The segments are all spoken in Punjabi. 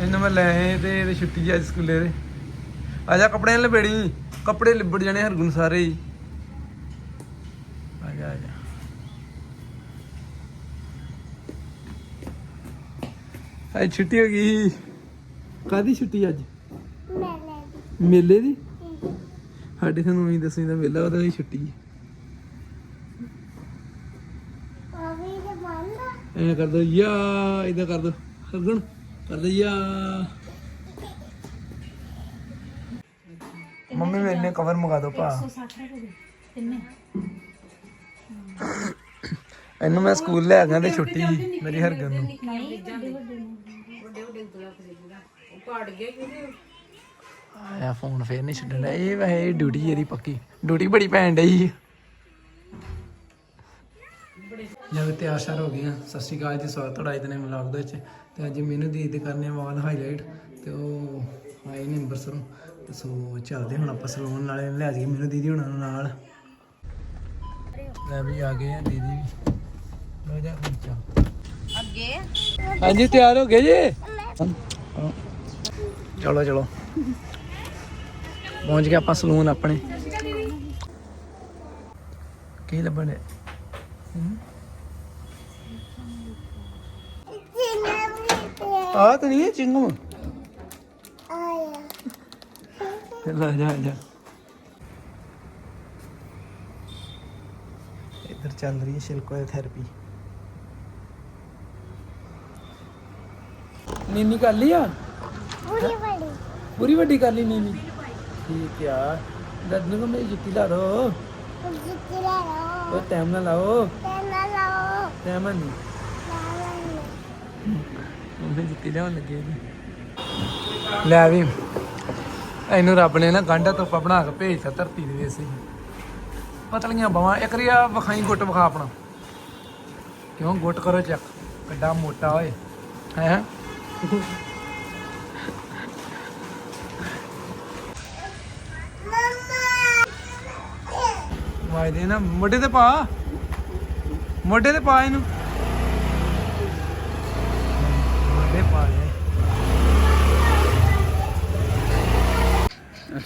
ਇਹਨੂੰ ਮੈਂ ਲੈ ਆਏ ਤੇ ਇਹਦੀ ਛੁੱਟੀ ਅੱਜ ਸਕੂਲੇ ਦੇ। ਆ ਜਾ ਕੱਪੜੇ ਲਪੇੜੀ। ਕੱਪੜੇ ਲਿਬੜ ਜਾਣੇ ਹਰਗੁਣ ਸਾਰੇ ਹੀ। ਆ ਜਾ ਆ ਜਾ ਅੱਜ ਛੁੱਟੀ ਹੋ ਗਈ। ਕਾਦੀ ਛੁੱਟੀ ਅੱਜ? ਮੇਲੇ ਦੀ? ਸਾਡੇ ਸਾਨੂੰ ਵੀ ਦੱਸੀ ਦਾ ਮੇਲਾ ਉਹਦਾ ਵੀ ਛੁੱਟੀ ਹੈ ਐਂ ਕਰ ਦੋ। ਯਾ ਇਦਾਂ ਕਰ ਦੋ। ਹਰਗੁਣ। ਕਰ ਦੋ ਯਾ ਮੰਮੀ ਮੈਨੇ ਕਵਰ ਮੰਗਾ ਦੋ ਭਾ। ਇਹਨੂੰ ਮੈਂ ਸਕੂਲ ਲੈ ਗਿਆ ਤੇ ਛੁੱਟੀ ਸੀ ਮੇਰੀ ਹਰਗੁਣ ਨੂੰ। ਆਇਆ ਫੋਨ ਫੇਰ ਨਹੀਂ ਛੱਡਣਾ ਇਹ ਵੈਸੇ ਡਿਊਟੀ ਇਹਦੀ ਪੱਕੀ। ਡਿਊਟੀ ਬੜੀ ਪੈਣ ਡਈ ਜਦ ਤਿਆਰ ਸ਼ਾਰ ਹੋ ਗਈਆਂ। ਸਤਿ ਸ਼੍ਰੀ ਅਕਾਲ ਜੀ ਸਵਾਗਤ ਤੁਹਾਡਾ ਨਵੇਂ ਵਲੌਗ ਦੇ ਵਿੱਚ। ਤੇ ਅੱਜ ਮੈਨੂੰ ਦੀਦੀ ਦੇ ਕਰਨੇ ਆ ਵਾਲ ਹਾਈਲਾਈਟ ਤੇ ਉਹ ਆਏ ਨੇ ਅੰਬਰਸਰੋਂ ਤੇ ਸੋ ਚੱਲਦੇ ਹੁਣ ਆਪਾਂ ਸਲੂਨ ਨਾਲੇ ਲੈ ਜਾਈਏ ਮੈਨੂੰ ਦੀਦੀ ਹੁਣਾਂ ਨੂੰ ਨਾਲ। ਲੈ ਵੀ ਆ ਗਏ ਆ ਦੀਦੀ ਵੀ। ਲੋ ਜਾ ਅੱਗੇ? ਹਾਂਜੀ ਤਿਆਰ ਹੋ ਗਏ ਜੀ? ਚਲੋ ਚਲੋ। ਪਹੁੰਚ ਗਏ ਆਪਾਂ ਸਲੂਨ ਆਪਣੇ। ਕੀ ਲੱਭਣੇ ਆ ਤਾਂ ਨਹੀਂ ਹੈ ਚਿੰਗਮ। ਲੈ ਜਾ ਜਾ। ਇੱਧਰ ਚੱਲ ਰਹੀ ਹੈ ਸ਼ਿਲਕੋ ਥੈਰੇਪੀ ਨੀਨੀ ਕਰ ਲਈ ਆ? ਪੂਰੀ ਵੱਡੀ ਕਰ ਲਈ ਨੀਨੀ। ਠੀਕ ਆ। ਦੱਦ ਨੂੰ ਮੇਰੀ ਜੁੱਤੀ ਲਾ ਦੋ। ਉਹ ਟਾਈਮ ਨਾਲ ਲਾਓ। ਟਾਈਮ ਨਹੀਂ। ਉਹਨੇ ਜੁੱਤੀ ਲਿਆਉਣ ਲੱਗੇ ਜੀ ਲੈ ਵੀ, ਇਹਨੂੰ ਰੱਬ ਨੇ ਨਾ ਗਾਂਡਾ ਤੋਪਾ ਬਣਾ ਕੇ ਭੇਜਤਾ ਧਰਤੀ ਦੇ ਵਿੱਚ। ਪਤਲੀਆਂ ਬਾਵਾਂ ਇੱਕ ਰਿਆ ਵਿਖਾਈ ਗੁੱਟ ਵਿਖਾ ਆਪਣਾ। ਕਿਉਂ? ਗੁੱਟ ਕਰੋ ਚੱਕ, ਕਿੱਡਾ ਮੋਟਾ ਓਏ। ਹੈ? ਵਾਇਦੇ ਨਾ, ਮੋਢੇ ਤੇ ਪਾ। ਮੋਢੇ ਤੇ ਪਾ ਇਹਨੂੰ ਮੋਢੇ ਪਾ ਲੈ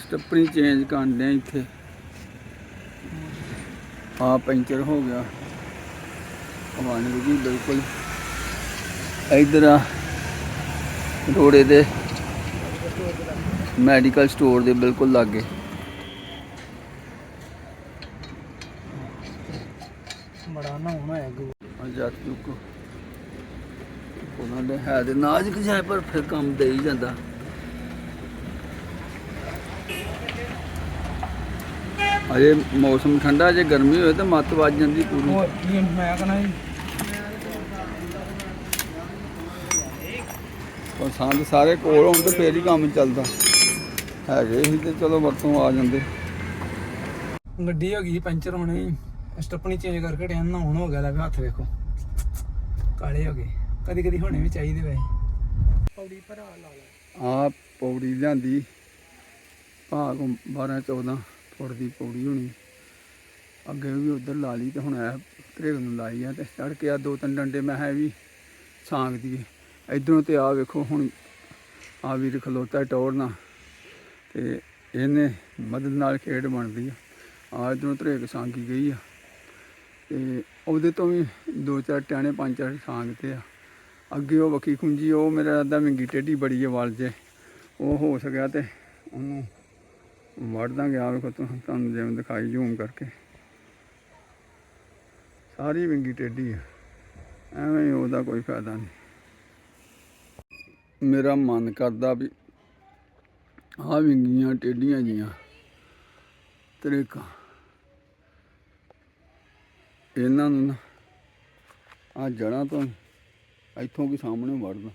ਸਟੱਪਣੀ ਚੇਂਜ ਕਰਦੇ ਆ ਇੱਥੇ। ਆ ਪੈਂਚਰ ਹੋ ਗਿਆ। ਹਵਾਨ ਜੀ ਬਿਲਕੁਲ। ਇਧਰ ਆ ਰੋੜੇ ਦੇ ਮੈਡੀਕਲ ਸਟੋਰ ਦੇ ਬਿਲਕੁਲ ਲਾਗੇ। ਬੜਾ ਨਹਾਉਣ ਹੋਇਆ ਗੂ ਆ ਜੱਟ ਚੁੱਕ। ਉਹਨਾਂ ਦੇ ਹੈ ਦੇ ਨਾਜ਼ੁਕ ਜਿਹਾ ਪਰ ਫਿਰ ਕੰਮ ਦੇ ਹੀ ਜਾਂਦਾ। ਅਜੇ ਮੌਸਮ ਠੰਡਾ ਜੇ ਗਰਮੀ ਹੋਵੇ ਤਾਂ ਮੱਤ ਵੱਜ ਜਾਂਦੀ ਪੂਰੀ। ਹੋਰ ਕੀ ਮੈਂ ਕਹਣਾ ਪਰ ਸੰਦ ਸਾਰੇ ਕੋਲ ਹੋਣ ਤੇ ਫੇਰ ਹੀ ਕੰਮ ਚੱਲਦਾ। ਹੈਗੇ ਸੀ ਤੇ ਚਲੋ ਵਰਤੋਂ ਆ ਜਾਂਦੇ। ਗੱਡੀ ਹੋ ਗਈ ਪੈਂਚਰ ਹੋਣੀ। ਸਟੱਪਣੀ ਚੇਂਜ ਕਰਕੇ ਟਾਈਮ ਨਹਾਉਣ ਹੋ ਗਿਆ ਲੈ ਵੀ ਹੱਥ ਵੇਖੋ। ਕਾਲੇ ਹੋ ਗਏ। ਕਦੀ ਕਦੀ ਹੋਣੇ ਵੀ ਚਾਹੀਦੇ ਵੈਸੇ। ਪੌੜੀ ਭਰਾ ਲਾ ਲਾ। ਆ ਪੌੜੀ ਲਿਆਂਦੀ। ਭਾਗ 12 14 ਫੁੱਟ ਦੀ ਪੌੜੀ ਹੋਣੀ। ਅੱਗੇ ਵੀ ਉਧਰ ਲਾ ਲਈ ਤੇ ਹੁਣ ਇਹ ਤ੍ਰੇਗ ਨੂੰ ਲਾਈ ਆ ਤੇ ਚੜ ਕੇ ਆ ਦੋ ਤਿੰਨ ਡੰਡੇ, ਮੈਂ ਹੈ ਵੀ ਸਾਂਗ ਦੀਏ। ਇਧਰੋਂ ਤੇ ਆ ਵੇਖੋ ਹੁਣ ਆ ਵੀਰ ਖਲੋਤਾ ਟੋਰਨਾ ਤੇ ਇਹਨੇ ਮਦਦ ਨਾਲ ਖੇਡ ਬਣਦੀ ਆ। ਆ ਇਧਰੋਂ ਤ੍ਰੇਗ ਸਾਂਗੀ ਗਈ ਆ ਤੇ ਉਹਦੇ ਤੋਂ ਵੀ ਦੋ ਚਾਰ ਟਾਣੇ ਪੰਜ ਚਾਰ ਸਾਂਗ ਤੇ ਆ। ਅੱਗੇ ਉਹ ਵੱਖੀ ਖੁੰਜੀ, ਉਹ ਮੇਰਾ ਅੱਧਾ ਮਿੰਗੀ ਟੇਢੀ ਬੜੀ ਹੈ ਵਾਲ ਜੇ। ਉਹ ਹੋ ਸਕਿਆ ਤੇ ਉਹਨੂੰ ਵੜ ਦਾਂਗੇ ਆ ਵੇਖੋ, ਤੁਹਾ- ਤੁਹਾਨੂੰ ਜਿਵੇਂ ਦਿਖਾਈ ਜ਼ੂਮ ਕਰਕੇ। ਸਾਰੀ ਵਿੰਗੀ ਟੇਢੀ ਆ। ਐਵੇਂ ਉਹਦਾ ਕੋਈ ਫਾਇਦਾ ਨਹੀਂ। ਮੇਰਾ ਮਨ ਕਰਦਾ ਵੀ ਆ ਵਿੰਗੀਆਂ ਟੇਢੀਆਂ ਜੀਆਂ, ਤਰੇਕਾਂ। ਇਹਨਾਂ ਨੂੰ ਨਾ ਆ ਜੜਾਂ ਤੋਂ ਇੱਥੋਂ ਕੀ ਸਾਹਮਣੇ ਵੜਨਾ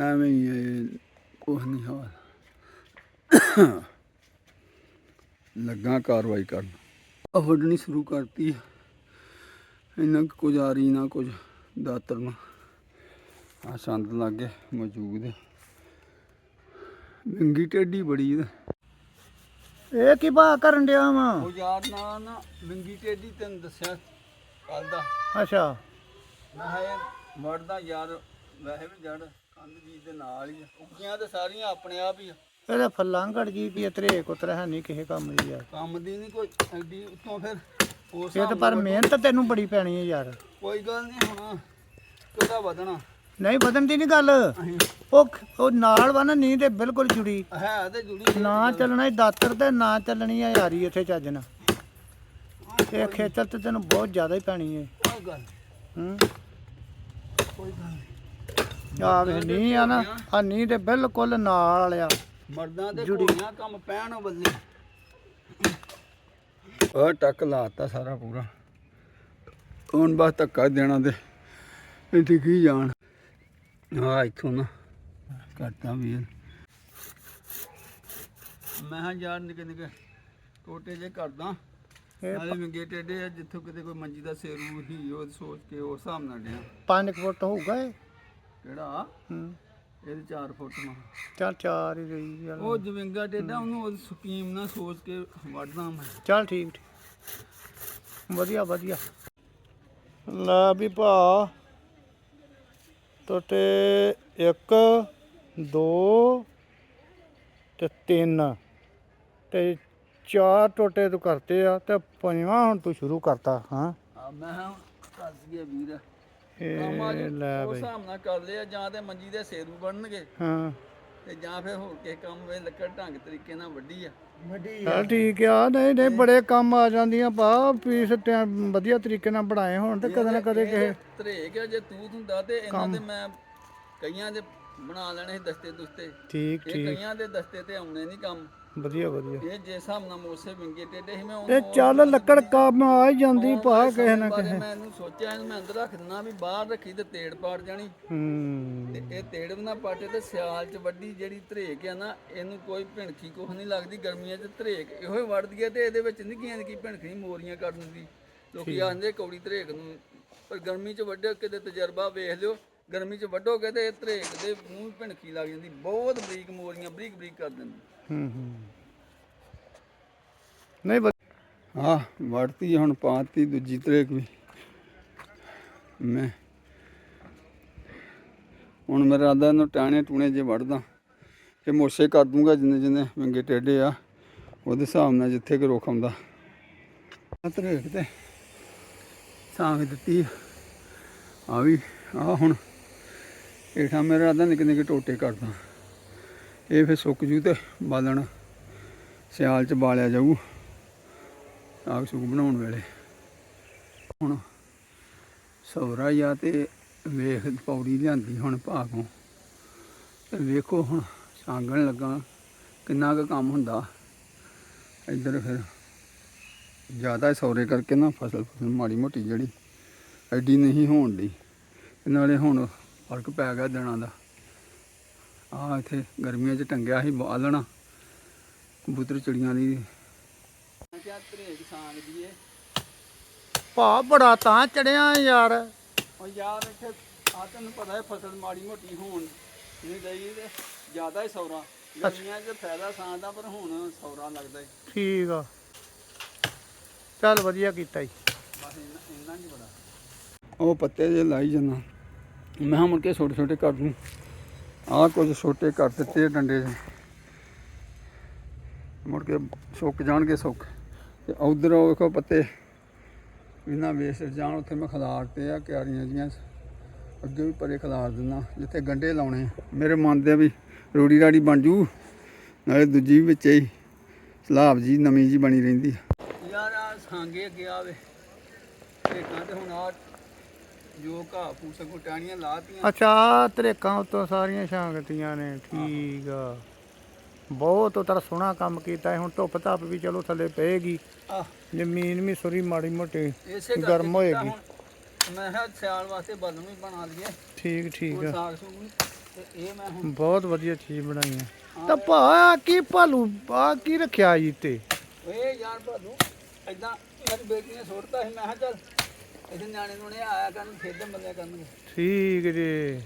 ਐਵੇਂ ਹੀ ਇਹ ਕੁਛ ਨਹੀਂ ਹਾਲ। ਲੱਗਾ ਕਾਰਵਾਈ ਕਰਨ। ਆ ਵੱਢਣੀ ਸ਼ੁਰੂ ਕਰਤੀ। ਇੰਨਾ ਕੁ ਕੁਝ ਆ ਰਹੀ ਨਾ ਕੁਝ ਦਾਤਰ ਨੂੰ ਆ ਸੰਦ ਲੱਗੇ ਮੌਜੂਦ ਵਿੰਗੀ ਟੇਢੀ ਬੜੀ ਇਹ ਕੀ ਭਾ ਕਰਨ ਡਿਆ ਵਾ? ਉਹ ਯਾਰ ਨਾ ਨਾ ਵਿੰਗੀ ਟੇਢੀ ਤੈਨੂੰ ਦੱਸਿਆ ਕੱਲ ਦਾ। ਅੱਛਾ। ਮੈਂ ਇਹ ਵੜਦਾ ਯਾਰ ਵੈਸੇ ਵੀ ਜੜ ਕੰਧ ਬੀਜ ਦੇ ਨਾਲ ਹੀ ਆ। ਉੱਗੀਆਂ ਤੇ ਸਾਰੀਆਂ ਆਪਣੇ ਆਪ ਹੀ ਆ। ਇਹਦਾ ਫੱਲਾਂ ਘੜ ਗਈ ਕੀ ਤਰੇ ਕੁਤਰ ਹੈ ਨਹੀਂ ਕਿਸੇ ਕੰਮ ਦੀ ਯਾਰ। ਕੰਮ ਦੀ ਨਹੀਂ ਕੋਈ ਐਡੀ ਉੱਤੋਂ ਫਿਰ ਉਸ ਇਹ ਤਾਂ ਪਰ ਮਿਹਨਤ ਤੈਨੂੰ ਬੜੀ ਪੈਣੀ ਹੈ ਯਾਰ। ਕੋਈ ਗੱਲ ਨਹੀਂ ਹੁਣ ਕਿਹਦਾ ਵਧਣਾ? ਨਹੀਂ ਵਧਣ ਦੀ ਨਹੀਂ ਗੱਲ। ਉਹ ਉਹ ਨਾਲ ਵਾ ਨਾ ਨੀ ਤੇ ਬਿਲਕੁਲ ਜੁੜੀ। ਹੈ ਤੇ ਜੁੜੀ ਨਾ ਚੱਲਣਾ ਦਾਤਰ ਤੇ ਨਾ ਚੱਲਣੀ ਆ ਯਾਰੀ ਇੱਥੇ ਚੱਜ ਨਾਲ। ਇਹ ਖੇਚਲ ਤੇ ਤੈਨੂੰ ਬਹੁਤ ਜ਼ਿਆਦਾ ਹੀ ਪੈਣੀ ਹੈ ਕੋਈ ਗੱਲ ਹੂੰ? ਕੋਈ ਗੱਲ ਨੀ। ਆ ਵੇ ਨਹੀਂ ਆ ਨਾ ਆ ਨੀ ਤੇ ਬਿਲਕੁਲ ਨਾਲ ਆ। ਮਰਦਾਂ ਤੇ ਘੋੜੀਆਂ ਕੰਮ ਪੈਣ ਬੱਲੇ ਉਹ ਟੱਕ ਲਾਤਾ ਸਾਰਾ ਪੂਰਾ। ਹੁਣ ਬਸ ਧੱਕਾ ਦੇਣਾ ਤੇ ਇਹ ਟਿਕੀ ਜਾਣ। ਆ ਇੱਥੋਂ ਨਾ ਕਰਤਾ ਵੀਰ ਮੈਂ ਕਿਹਾ ਯਾਰ ਨਿੱਕੇ ਨਿੱਕੇ ਟੋਟੇ ਜੇ ਕਰਦਾ। ਨਾਲੇ ਵਿੰਗੇ ਟੇਡੇ ਆ ਜਿੱਥੋਂ ਕਿਤੇ ਕੋਈ ਮੰਜੀ ਦਾ ਸੇਰੂ ਹੀ ਉਹ ਸੋਚ ਕੇ ਉਸ ਹਿਸਾਬ ਨਾਲ ਡਿਆ। 5 ਫੁੱਟ ਹੋਊਗਾ ਇਹ? ਕਿਹੜਾ? ਹੂੰ। ਇਹਦੇ 4 ਫੁੱਟ ਮਾ ਚੱਲ ਚਾਰ ਹੀ ਰਹੀ ਚੱਲ। ਉਹ ਜਵਿੰਗਾ ਟੇਡਾ ਉਹਨੂੰ ਉਹ ਸਕੀਮ ਨਾਲ ਸੋਚ ਕੇ ਵੜਦਾ ਮੈਂ। ਚੱਲ ਠੀਕ ਠੀਕ। ਵਧੀਆ ਵਧੀਆ। ਲੈ ਵੀ ਭਾ ਟੋਟੇ 1 2 ਤੇ 3 ਤੇ ਚਾਰ ਟੋਟੇ ਤੂੰ ਕਰਤੇ ਆ ਤੇ ਪੰਜਵਾਂ ਹੁਣ ਤੂੰ ਸ਼ੁਰੂ ਕਰਤਾ ਹਾਂ। ਮੈਂ ਕਿਹਾ ਕਰ ਦਈਏ ਵੀਰ। ਕੰਮ ਅੱਜ ਲੈ ਉਸ ਬਈ। ਹਿਸਾਬ ਨਾਲ ਕਰ ਲਿਆ ਜਾਂ ਤੇ ਮੰਜੀ ਦੇ ਸੇਰੂ ਬਣਨਗੇ। ਹਾਂ। ਤੇ ਜਾਂ ਫਿਰ ਹੋਰ ਕਿਸੇ ਕੰਮ ਵੇ ਲੱਕੜ ਢੰਗ ਤਰੀਕੇ ਨਾਲ ਵੱਡੀ ਆ। ਚੱਲ ਠੀਕ ਆ ਨਹੀਂ ਨਹੀਂ ਬੜੇ ਕੰਮ ਆ ਜਾਂਦੀਆਂ ਭਾ ਪੀਸ ਟੈਮ ਵਧੀਆ ਤਰੀਕੇ ਨਾਲ ਬਣਾਏ ਹੋਣ ਤੇ ਕਦੇ ਨਾ ਕਦੇ ਕਿਸੇ ਧਰੇ ਗਿਆ ਜੇ ਤੂੰ ਹੁੰਦਾ ਤੇ ਇਹਨਾਂ ਦੇ ਮੈਂ ਕਈਆਂ ਦੇ ਬਣਾ ਲੈਣੇ ਸੀ ਦਸਤੇ ਦੁਸਤੇ ਠੀਕ ਇਹ ਠੀਕ। ਕਈਆਂ ਦੇ ਦਸਤੇ ਤੇ ਆਉਣੇ ਨਹੀਂ ਕੰਮ। ਵਧੀਆ ਵਧੀਆ। ਇਹ ਜੇ ਹਿਸਾਬ ਨਾਲ ਮੋਸੇ ਵਿੰਗੇ ਟੇਡੇ ਸੀ ਮੈਂ ਇਹ ਉਹਨੂੰ ਚੱਲ ਲੱਕੜ ਕੰਮ ਆ ਹੀ ਜਾਂਦੀ ਭਾ ਕਿਸੇ ਨਾ ਬਾਰੇ ਕਿਸੇ। ਮੈਂ ਇਹਨੂੰ ਸੋਚਿਆ ਇਹਨੂੰ ਮੈਂ ਅੰਦਰ ਰੱਖ ਦਿੰਦਾ ਵੀ ਬਾਹਰ ਰੱਖੀ ਤੇ ਤੇੜ ਪਾੜ ਜਾਣੀ। ਹੂੰ। ਤੇ ਇਹ ਤੇੜ ਵੀ ਨਾ ਪਾਟੇ ਤੇ ਸਿਆਲ ਚ ਵੱਡੀ ਜਿਹੜੀ ਧਰੇਕ ਆ ਨਾ ਇਹਨੂੰ ਕੋਈ ਭਿਣਖੀ ਕੁਛ ਨਹੀਂ ਲੱਗਦੀ ਗਰਮੀਆਂ ਚ ਧਰੇਕ ਇਹੋ ਹੀ ਵੜਦੀ ਹੈ ਤੇ ਇਹਦੇ ਵਿੱਚ ਨਿੱਕੀਆਂ ਨਿੱਕੀ ਭਿਣਖੀ ਮੋਰੀਆਂ ਕਰਨ ਦੀ ਲੋਕੀ ਆਂਦੇ ਕੌੜੀ ਧਰੇਕ ਨੂੰ ਪਰ ਗਰਮੀ ਚ ਵੱਡੇ ਕਿਤੇ ਤਜਰਬਾ ਵੇਖ ਲਿਓ ਗਰਮੀ ਚ ਵੱਡੋਗੇ ਤੇ ਇਹ ਧਰੇਕ ਦੇ ਮੂੰਹ ਭਿਣਖੀ ਲੱਗ ਜਾਂਦੀ ਬਹੁਤ ਬਰੀਕ ਮੋਰੀਆਂ ਬਰੀਕ ਬਰੀਕ ਕਰ ਦਿੰਦੀ। ਹੂੰ ਹੂੰ। ਨਹੀਂ ਹਾਂ ਵੜਤੀ ਹੁਣ, ਪਾਤੀ ਦੂਜੀ ਤਰੇਕ ਵੀ। ਮੈਂ ਹੁਣ ਮੇਰਾ ਰਾਦਾ ਨੂੰ ਟਾਣੇ ਟੂਣੇ ਜੇ ਵੜਦਾ ਕਿ ਮੋਸੇ ਕਰ ਦੂੰਗਾ ਜਿੰਨੇ ਜਿੰਨੇ ਵਿੰਗੇ ਟੇਡੇ ਆ, ਉਹਦੇ ਹਿਸਾਬ ਨਾਲ ਜਿੱਥੇ ਕਿ ਰੁੱਖ ਆਉਂਦਾ। ਆਹ ਤਰੇਕ ਤੇ ਸਾਂਗ ਦਿੱਤੀ ਆ। ਵੀ ਆ ਹੁਣ ਹੇਠਾਂ ਮੇਰਾ ਰਾਦਾ ਨਿੱਕੇ ਨਿੱਕੇ ਟੋਟੇ ਕਰਦਾ। ਇਹ ਫਿਰ ਸੁੱਕ ਜੂ ਤੇ ਬਾਲਣ, ਸਿਆਲ ਚ ਬਾਲਿਆ ਜਾਊ ਸਾਗ ਸੁਗ ਬਣਾਉਣ ਵੇਲੇ। ਹੁਣ ਸੌਰਾ ਜਾਂ ਤੇ ਵੇਖ ਪੌੜੀ ਲਿਆਂਦੀ ਹੁਣ ਭਾਗੋਂ ਤੇ ਵੇਖੋ ਹੁਣ ਸਾਂਗਣ ਲੱਗਾ, ਕਿੰਨਾ ਕੁ ਕੰਮ ਹੁੰਦਾ। ਇੱਧਰ ਫਿਰ ਜ਼ਿਆਦਾ ਸੌਰੇ ਕਰਕੇ ਨਾ ਫਸਲ ਫਸਲ ਮਾੜੀ ਮੋਟੀ ਜਿਹੜੀ ਐਡੀ ਨਹੀਂ ਹੋਣ ਦੀ ਨਾਲੇ ਹੁਣ ਫ਼ਰਕ ਪੈ ਗਿਆ ਦਿਨਾਂ ਦਾ। ਆ ਇੱਥੇ ਗਰਮੀਆਂ 'ਚ ਟੰਗਿਆ ਸੀ ਬਾਲਣਾ। ਕਬੂਤਰ ਚਿੜੀਆਂ ਦੀ। ਭਾ ਬੜਾ ਤਾਂ ਚੜਿਆ ਯਾਰ। ਉਹ ਯਾਰ ਇੱਥੇ ਆ ਤੈਨੂੰ ਪਤਾ ਹੈ ਫਸਲ ਮਾੜੀ ਮੋਟੀ ਹੋਣ ਨਹੀਂ ਦਈ ਤੇ ਜ਼ਿਆਦਾ ਹੀ ਸੌਰਾ। ਗਰਮੀਆਂ 'ਚ ਫਾਇਦਾ ਸਾਂ ਦਾ ਪਰ ਹੁਣ ਸੌਰਾ ਲੱਗਦਾ ਈ ਠੀਕ ਆ। ਚੱਲ ਵਧੀਆ ਕੀਤਾ ਜੀ ਬਸ ਇੰਨਾ ਇੰਨਾ ਹੀ ਬੜਾ। ਉਹ ਪੱਤੇ ਜੇ ਲਾਈ ਜਾਂਦਾ। ਮੈਂ ਮੁੜ ਕੇ ਛੋਟੇ ਛੋਟੇ ਕਰ ਦੂੰ ਆਹ ਕੁਝ ਛੋਟੇ ਕਰ ਦਿੱਤੇ ਡੰਡੇ ਜਿਹੇ। ਮੁੜ ਕੇ ਸੁੱਕ ਜਾਣਗੇ ਸੁੱਕ। ਤੇ ਉਧਰ ਵੇਖੋ ਪੱਤੇ। ਇਹਨਾਂ ਵੇਸ ਜਾਣ ਉੱਥੇ ਮੈਂ ਖਿਲਾਰਤੇ ਆ ਕਿਆਰੀਆਂ ਜੀਆਂ। ਅੱਗੇ ਵੀ ਪਰੇ ਖਲਾਰ ਦਿੰਦਾ, ਜਿੱਥੇ ਗੰਡੇ ਲਾਉਣੇ ਮੇਰੇ ਮਨ ਦੇ ਵੀ ਰੋੜੀ ਰਾੜੀ ਬਣ ਜੂ, ਨਾਲੇ ਦੂਜੀ ਵੀ ਵਿੱਚ ਹੀ ਸਲਾਬ ਜੀ, ਨਵੀਂ ਜੀ ਬਣੀ ਰਹਿੰਦੀ ਯਾਰ ਆ ਸਾਂਗੇ ਗਿਆ ਵੇ। ਢੇਕਾਂ ਤੇ ਹੁਣ ਆ ਜੋ ਘਾਹ ਫੂਸ ਗੁਟਾਣੀਆਂ ਲਾਤੀਆਂ। ਅੱਛਾ ਤਰੇਕਾਂ ਉੱਤੋਂ ਸਾਰੀਆਂ ਛਾਂਗਤੀਆਂ ਨੇ ਠੀਕ ਆ। ਬਹੁਤ ਉਤਰ ਸੋਹਣਾ ਕੰਮ ਕੀਤਾ ਹੈ ਹੁਣ ਧੁੱਪ ਧੱਪ ਵੀ ਚਲੋ ਥੱਲੇ ਪਏਗੀ। ਆ ਜ਼ਮੀਨ ਵੀ ਸੁਰੀ ਮਾੜੀ ਮੋਟੀ ਇਸੇ ਕਰਕੇ ਗਰਮ ਕੀਤਾ ਹੋਏਗੀ। ਹੁਣ। ਮੈਂ ਕਿਹਾ ਸਿਆਲ ਵਾਸਤੇ ਬਲਨ ਵੀ ਬਣਾ ਲਈਏ। ਠੀਕ ਠੀਕ ਕੋਈ ਆ। ਸਾਗ ਸੂਗ ਵੀ। ਤੇ ਇਹ ਮੈਂ ਹੁਣ ਬਹੁਤ ਵਧੀਆ ਚੀਜ਼ ਬਣਾਈ ਆ। ਤਾਂ ਭਾ ਆਹ ਕੀ ਭਾਲੂ? ਆ ਕੀ ਰੱਖਿਆ ਜੀ ਤੇ? ਓਏ ਯਾਰ ਭਾਲੂ ਐਦਾਂ ਮੇਰੀ ਬੇਟੀ ਨੇ ਸੁੱਟਤਾ ਸੀ ਮੈਂ ਕਿਹਾ ਚੱਲ ਇਹਦੇ ਨਿਆਣੇ ਨੂੰ ਨੇ ਆਇਆ ਕਰਨ ਖੇਡਣ ਬੰਦਿਆ ਕਰਨਗੇ। ਠੀਕ ਜੀ।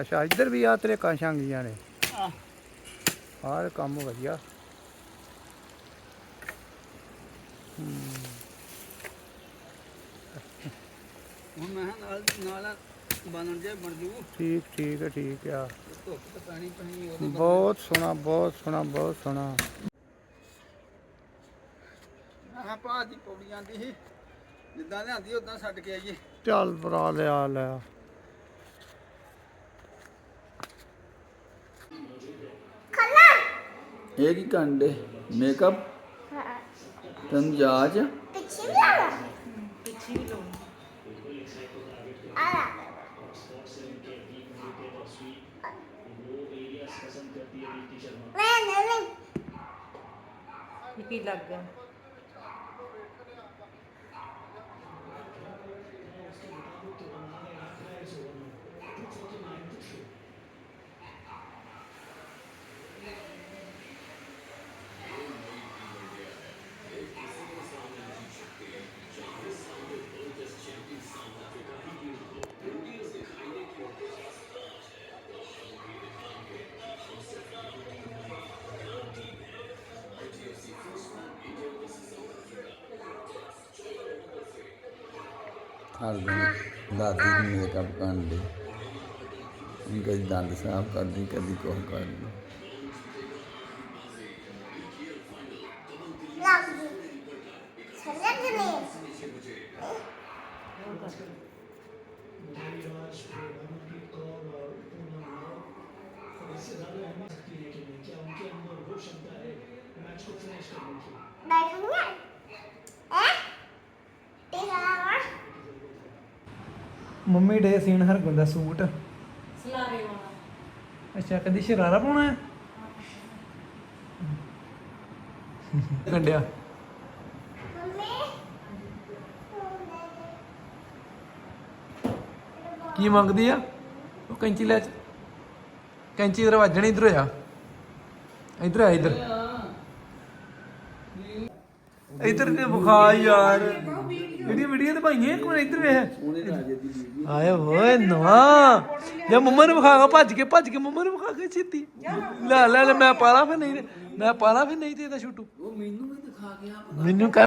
ਅੱਛਾ ਇੱਧਰ ਵੀ ਆ ਤਰੇਕਾਂ ਛਾਂਗੀਆਂ ਨੇ। ਆਹ। ਕੰਮ ਵਧੀਆ। ਹੁਣ ਮੈਂ ਕਿਹਾ ਨਾਲ ਨਾਲ ਬਾਨਣ ਜੇ ਬਣ ਜੂ। ਠੀਕ ਠੀਕ ਹੈ ਠੀਕ ਆ। ਧੁੱਪ ਤੇ ਪੈਣੀ ਪੈਣੀ ਉਹਦੇ ਬਹੁਤ ਸੋਹਣਾ ਬਹੁਤ ਸੋਹਣਾ ਬਹੁਤ ਸੋਹਣਾ। ਆਹ ਭਾ ਦੀ ਪੌੜੀ ਆਂਦੀ ਸੀ ਜਿੱਦਾਂ ਲਿਆਂਦੀ ਉਦਾਂ ਛੱਡ ਕੇ ਆਈਏ। ਚੱਲ ਭਰਾ ਲਿਆ ਲਿਆ। ਇਹ ਕੀ ਕੰਡੇ ਮੇਕਅਪ ਤੈਨੂੰ ਜਾਜ ਪਿੱਛੇ ਵੀ ਆਣਾ ਪਿੱਛੇ ਵੀ ਮੈਂ ਨਹੀਂ ਕੀ ਲੱਗ ਗਿਆ? ਹਰ ਦਿਨ ਦਾਦੀ ਨੂੰ ਮੇਕਅਪ ਕਰਨ ਦੇ। ਕਦੀ ਦੰਦ ਸਾਫ਼ ਕਰਦੀ ਕਦੀ ਕੁਛ ਕਰਦੀ ਲੱਗ ਗਈ ਛੱਲਕ ਨਹੀਂ ਬੈਠੂਗਾ ਹੈ ਤੇਰਾ ਵਾ ਮੰਮੀ ਡੇ ਸੀਨ ਹਰਗੁਣ ਦਾ ਸੂਟ। ਸਲਾਰੇ ਵਾਲਾ। ਅੱਛਾ ਕਦੀ ਸ਼ਰਾਰਾ ਪਾਉਣਾ ਹੈ? ਗੰਡਿਆ। ਮੰਮੀ ਕੀ ਮੰਗਦੀ ਆ? ਉਹ ਕੈਂਚੀ ਲੈ ਚ। ਕੈਂਚੀ ਇਧਰ ਵੱਜਣੀ ਇਧਰ ਆ। ਇਧਰ ਆ ਇਧਰ। ਇਧਰ ਤੇ ਬੁਖਾ ਯਾਰ। ਵੀਡੀਓ ਵੀਡੀਓ ਤੇ ਭਾਈਏ ਮਿੰਟ ਇਧਰ ਵੇਖ। ਆਏ ਹੋਏ ਨਵਾਂ। ਜੇ ਮੰਮਾ ਨੂੰ ਵਿਖਾਗਾ ਭੱਜ ਕੇ ਭੱਜ ਕੇ ਮੰਮਾ ਨੂੰ ਵਿਖਾ ਕੇ ਛੇਤੀ। ਲੈ ਲੈ ਲੈ ਮੈਂ ਪਾਲਾ ਫਿਰ ਨਹੀਂ ਮੈਂ ਪਾਲਾ ਫਿਰ ਨਹੀਂ ਤੇ ਇਹਦਾ ਛੁੱਟੂ। ਉਹ ਮੈਨੂੰ ਵੀ ਦਿਖਾ ਗਿਆ ਮੈਨੂੰ ਕਹਿ